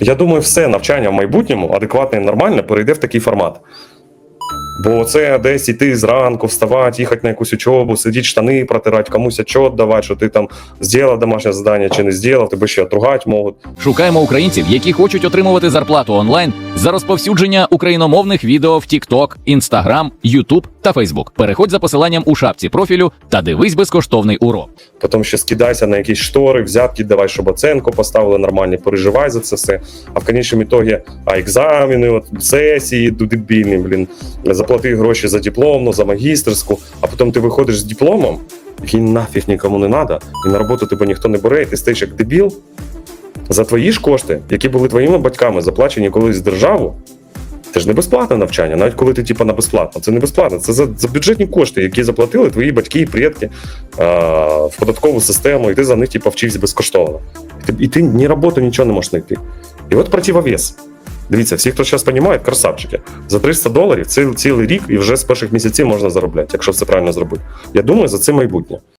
Я думаю, все навчання в майбутньому адекватне і нормальне перейде в такий формат. Бо це десь іти зранку, вставати, їхати на якусь учобу, сидіти штани протирати, комусь отчет давати, що ти там зробив домашнє завдання чи не зробив, тебе ще отругати можуть. Шукаємо українців, які хочуть отримувати зарплату онлайн за розповсюдження україномовних відео в TikTok, Instagram, YouTube та Facebook. Переходь за посиланням у шапці профілю та дивись безкоштовний урок. Потім ще скидайся на якісь штори, взятки давай, щоб оценку поставили нормальні, переживай за це все. А в конечному ітогі, а екзамени, от, сесії дебільні, блін, заплати гроші за дипломну, за магістерську, а потім ти виходиш з дипломом, який нафіг нікому не треба, і на роботу тебе ніхто не бере, і ти стаєш як дебіл. За твої ж кошти, які були твоїми батьками заплачені колись в державу, це ж не безплатне навчання, навіть коли ти типа на безплатно. Це не безплатно, це за, за бюджетні кошти, які заплатили твої батьки і предки а, в податкову систему, і ти за них типа вчився безкоштовно. І ти, і ти ні роботу, нічого не можеш знайти. І от противовес. Дивіться, всі, хто зараз розуміє, красавчики. За 300 доларів цілий, рік і вже з перших місяців можна заробляти, якщо все правильно зробити. Я думаю, за це майбутнє.